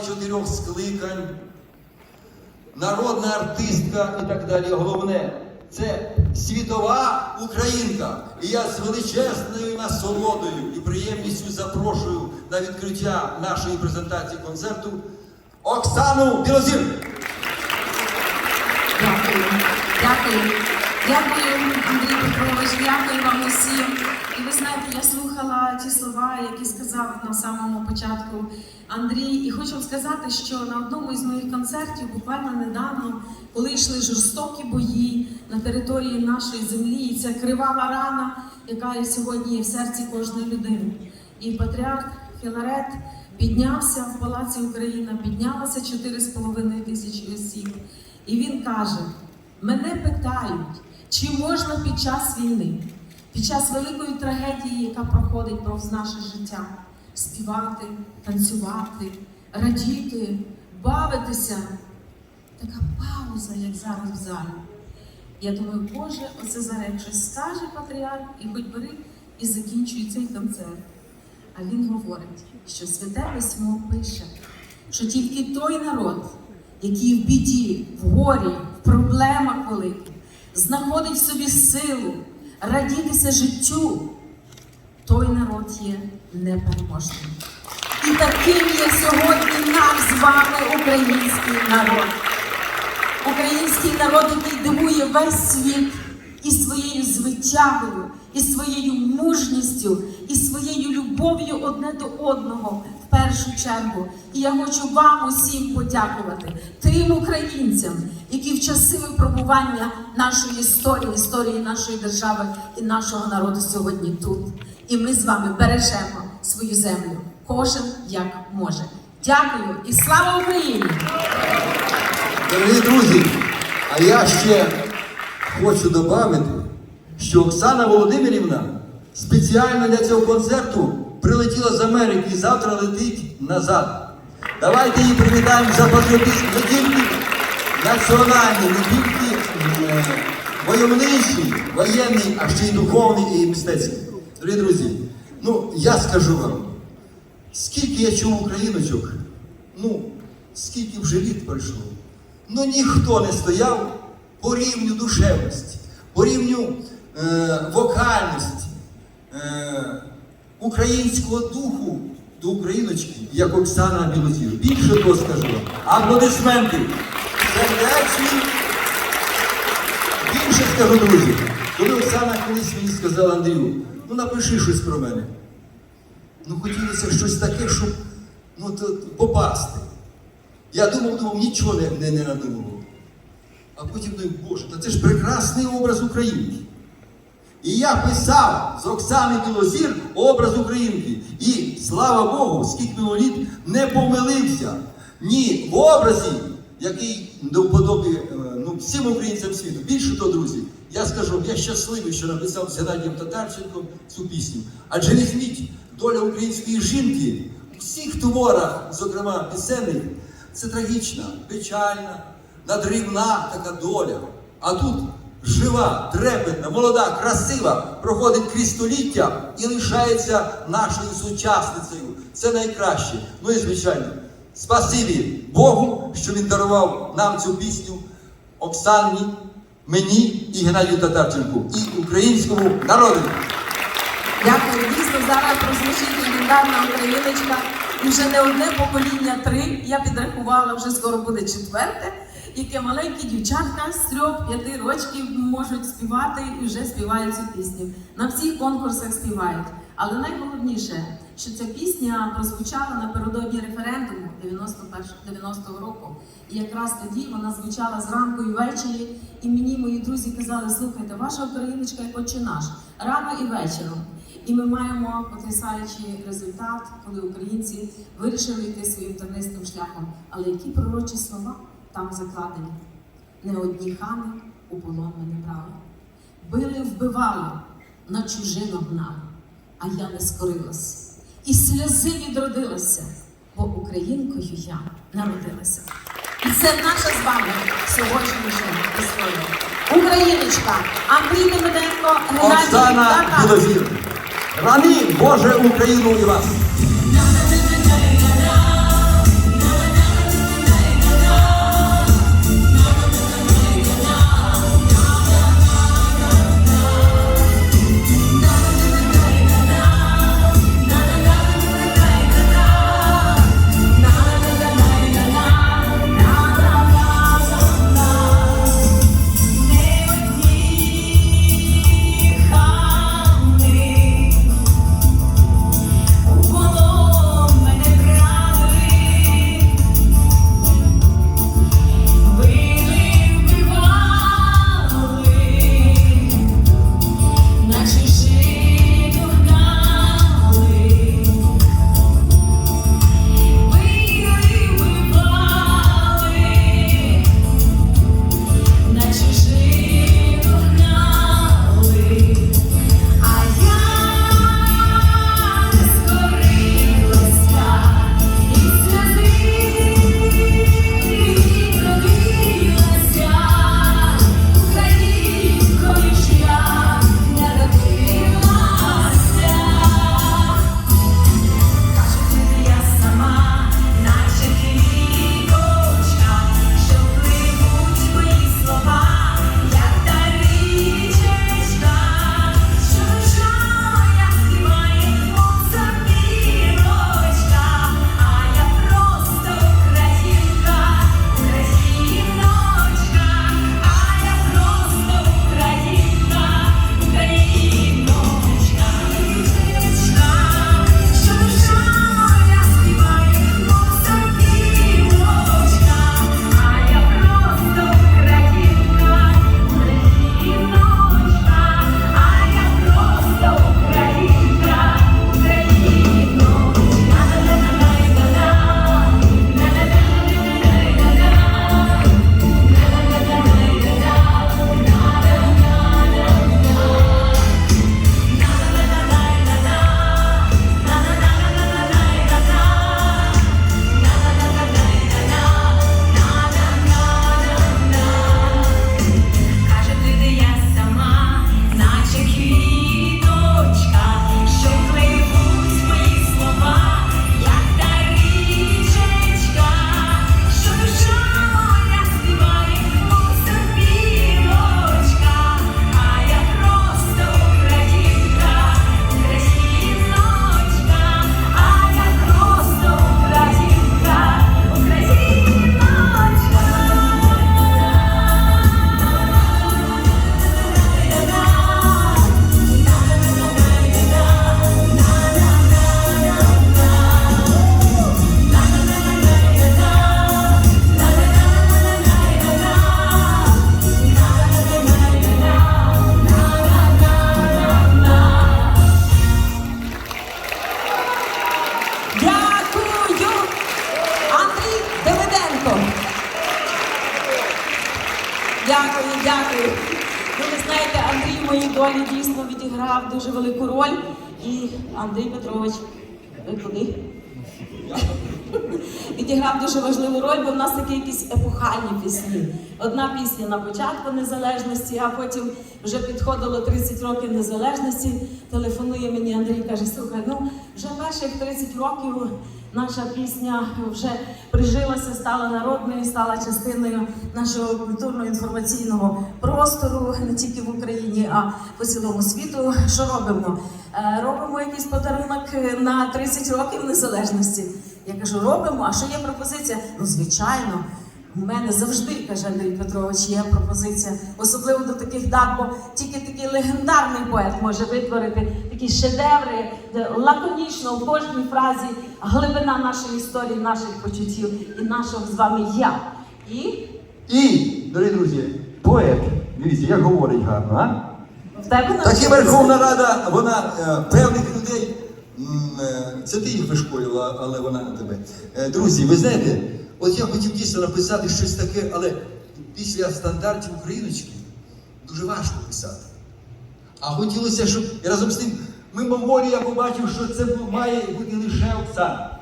чотирьох скликань, народна артистка і так далі. Головне, це світова українка. І я з величезною насолодою і приємністю запрошую на відкриття нашої презентації концерту Оксану Білозір. Дякую. Дякую. Дякую, Андрій Петрович, дякую вам усім. І ви знаєте, я слухала ті слова, які сказав на самому початку Андрій. І хочу вам сказати, що на одному із моїх концертів, буквально недавно, коли йшли жорстокі бої на території нашої землі, і ця кривава рана, яка є сьогодні в серці кожної людини. І патріарх Філарет піднявся в Палаці Україна, піднялося 4,5 тисячі осіб. І він каже: мене питають, чи можна під час війни, під час великої трагедії, яка проходить повз наше життя, співати, танцювати, радіти, бавитися. Така пауза, як зараз в залі. Я думаю, Боже, оце зараз щось скаже патріарх, і хоч бери і закінчуй цей концерт. А він говорить, що святе письмо пише, що тільки той народ, який в біді, в горі, в проблемах великих, знаходить в собі силу радітися життю, той народ є непереможним. І таким є сьогодні наш з вами український народ. Український народ, який дивує весь світ і своєю звитягою, і своєю мужністю, і своєю любов'ю одне до одного першу чергу. І я хочу вам усім подякувати, тим українцям, які в часи випробування нашої історії, історії нашої держави і нашого народу сьогодні тут. І ми з вами бережемо свою землю, кожен як може. Дякую і слава Україні! Дорогі друзі, а я ще хочу додати, що Оксана Володимирівна спеціально для цього концерту прилетіла з Америки і завтра летить назад. Давайте її привітаємо за патріотизм не тільки національний, не тільки е, войовничий, воєнний, а ще й духовний і мистецький. Дорогі друзі, ну я скажу вам, скільки я чув україночок, ну, скільки вже літ пройшло. Ну ніхто не стояв по рівню душевності, по рівню е, вокальності, е, українського духу до україночки, як Оксана Білозір. Більше того скажу. Аплодисменти. Сердечні. Більше скажу, друзі. Коли Оксана колись мені сказала Андрію, ну напиши щось про мене. Ну хотілося щось таке, щоб ну, то, попасти. Я думав, думав, нічого не, не, не надумав. А потім думаю, Боже, та це ж прекрасний образ українки. І я писав з Оксани Білозір образ українки. І слава Богу, скільки було літ, не помилився ні в образі, який до вподоби е, ну, всім українцям світу. Більше того, друзі, я скажу, я щасливий, що написав з Геннадієм Татарченком цю пісню. Адже візьміть доля української жінки у всіх творах, зокрема пісенних, це трагічна, печальна, надривна така доля. А тут жива, трепетна, молода, красива, проходить крізь століття і лишається нашою сучасницею. Це найкраще. Ну і звичайно, спасибі Богу, що він дарував нам цю пісню Оксані, мені і Геннадію Татарченку, і українському народу. Дякую. Дійсно, зараз прозвучить легендарна україночка. І вже не одне покоління три. Я підрахувала, вже скоро буде четверте, яке маленькі дівчатка з трьох-п'яти років можуть співати і вже співають цю пісню. На всіх конкурсах співають. Але найголовніше, що ця пісня прозвучала напередодні референдуму 91 90-го року. І якраз тоді вона звучала зранку і ввечері. І мені мої друзі казали: слухайте, ваша україночка як отче наш, рано і вечором. І ми маємо потрясаючий результат, коли українці вирішили йти своїм тернистим шляхом. Але які пророчі слова там закладені? Не одні хани у полон ми не брали. Били, вбивали, на чужину гнали, а я не скорилась. І сльози відродилася, бо українкою я народилася. І це наша з вами сьогоднішня історія. Україночка, Андрій Демиденко, Геннадій Оксана. Білозір. Боже Україну і вас! Дякую. Ну, ви знаєте, Андрій в моїй долі дійсно відіграв дуже велику роль. І Андрій Петрович, ви куди? Відіграв дуже важливу роль, бо в нас такі якісь епохальні пісні. Одна пісня на початку незалежності, а потім вже підходило 30 років незалежності. Телефонує мені Андрій каже: слухай, ну вже перших 30 років наша пісня вже прижилася, стала народною, стала частиною нашого культурно-інформаційного простору не тільки в Україні, а по цілому світу. Що робимо? Е, Робимо якийсь подарунок на 30 років незалежності. Я кажу, робимо. А що є пропозиція? Ну, звичайно. У мене завжди, каже Андрій Петрович, є пропозиція, особливо до таких дат, бо тільки такий легендарний поет може витворити такі шедеври, де лаконічно в кожній фразі глибина нашої історії, наших почуттів і нашого з вами я. І І, дорогі друзі, поет, дивіться, як говорить гарно, а? в тебе Так і. Верховна Рада, вона е, певних людей, це ти їх вишколювала, але вона не тебе. Е, друзі, ви знаєте, от я хотів дійсно написати щось таке, але після стандартів україночки дуже важко писати. А хотілося, щоб і разом з тим, мимоволі я побачив, що це має бути лише Оксана.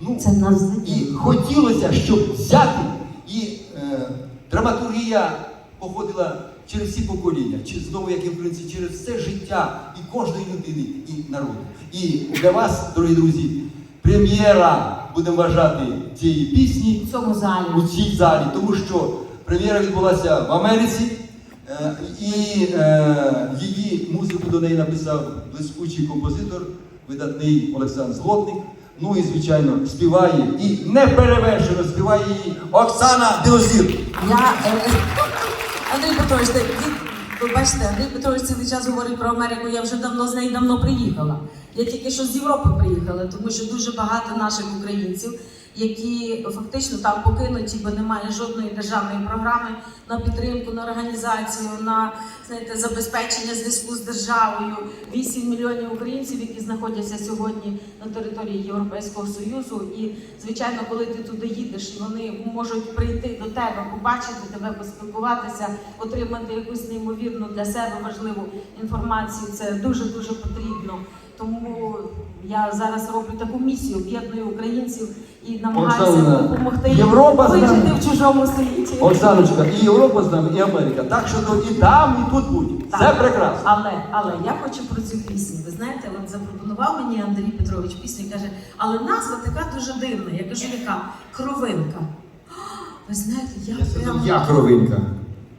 Ну, Це нас і хотілося, щоб взяти і е, драматургія походила через всі покоління, чи знову, як і в принципі, через все життя і кожної людини, і народу. І для вас, дорогі друзі, прем'єра будемо вважати цієї пісні в цьому залі. у цій залі, тому що прем'єра відбулася в Америці, е, і е, її музику до неї написав блискучий композитор, видатний Олександр Злотник. Ну і звичайно співає і неперевершено співає її Оксана Білозір. Я е, Андрій Петрович, ви, бачите, Андрій Петрович цілий час говорить про Америку. Я вже давно з неї давно приїхала. Я тільки що з Європи приїхала, тому що дуже багато наших українців, які фактично там покинуті, бо немає жодної державної програми на підтримку, на організацію, на знаєте, забезпечення зв'язку з державою. 8 мільйонів українців, які знаходяться сьогодні на території Європейського Союзу. І звичайно, коли ти туди їдеш, вони можуть прийти до тебе, побачити тебе, поспілкуватися, отримати якусь неймовірну для себе важливу інформацію. Це дуже дуже потрібно. Тому я зараз роблю таку місію, об'єдную українців і намагаюся Оксана, допомогти Європа з вижити нами. в чужому світі. Оксаночка, і Європа з нами, і Америка. Так що то і там, і тут будь. Це Так. прекрасно. Але, але я хочу про цю пісню. Ви знаєте, от запропонував мені Андрій Петрович пісню і каже, але назва така дуже дивна. Я кажу, яка кровинка. Ви знаєте, я, прямо... Я кровинка.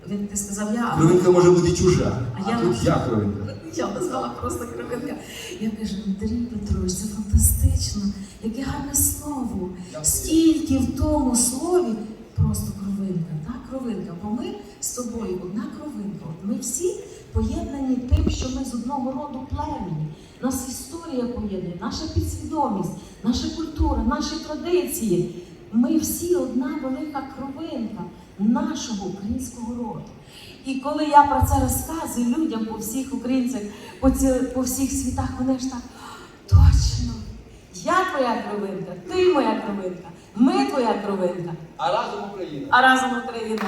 Він ти сказав я. Кровинка може бути чужа, А а я- тут я кровинка. Я назвала просто кровинка. Я кажу, Андрій Петрович, це фантастично, яке гарне слово. Стільки в тому слові просто кровинка, так, кровинка. Бо ми з тобою одна кровинка. От ми всі поєднані тим, що ми з одного роду племені. Нас історія поєднує, наша підсвідомість, наша культура, наші традиції. Ми всі одна велика кровинка нашого українського роду. І коли я про це розказую людям по всіх українцях, по, ці, по всіх світах, вони ж так точно. Я твоя кровинка, ти моя кровинка, ми твоя кровинка, А разом Україна. а разом Україна.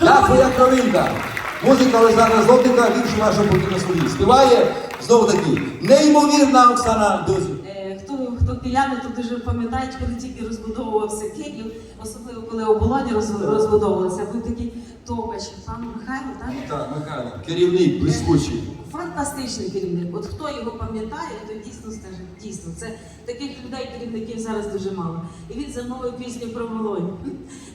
Я твоя кровинка. Музика Олександра Злотника, вірш вашого покійного слуги. Співає знову таки неймовірна Оксана Дозі. Е, Хто, хто кияни, то дуже пам'ятають, коли тільки розбудовувався Київ, особливо коли оболоні роз- розбудовувалися, був такий топач, пан Михайло, так? Так, Михайло, керівник, блискучий. Фантастичний керівник. От хто його пам'ятає, то дійсно скаже, дійсно, це таких людей, керівників зараз дуже мало. І він замовив пісню про Волонь.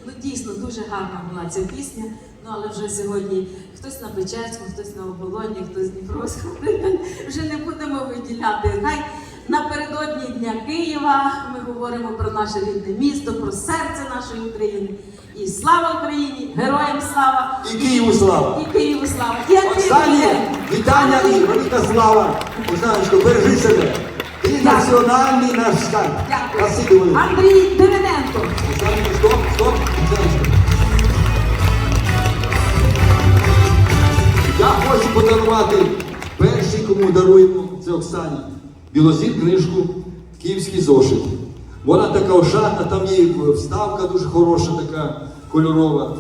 Ну дійсно дуже гарна була ця пісня. Ну але вже сьогодні хтось на Печерську, хтось на оболоні, хтось з Дніпровського. Вже не будемо виділяти. Хай напередодні Дня Києва ми говоримо про наше рідне місто, про серце нашої України. І слава Україні! Героям слава! І Києву слава. І Києву слава! І Оксані, вітання і велика слава. Оксаночко, бережи себе. Ти національний наш скарб. Дякую. Андрій Дивиденко. Стоп, стоп. Я хочу подарувати перший, кому даруємо, це Оксані. Білозір книжку Київський зошит. Вона така ошатна, там є вставка дуже хороша, така кольорова.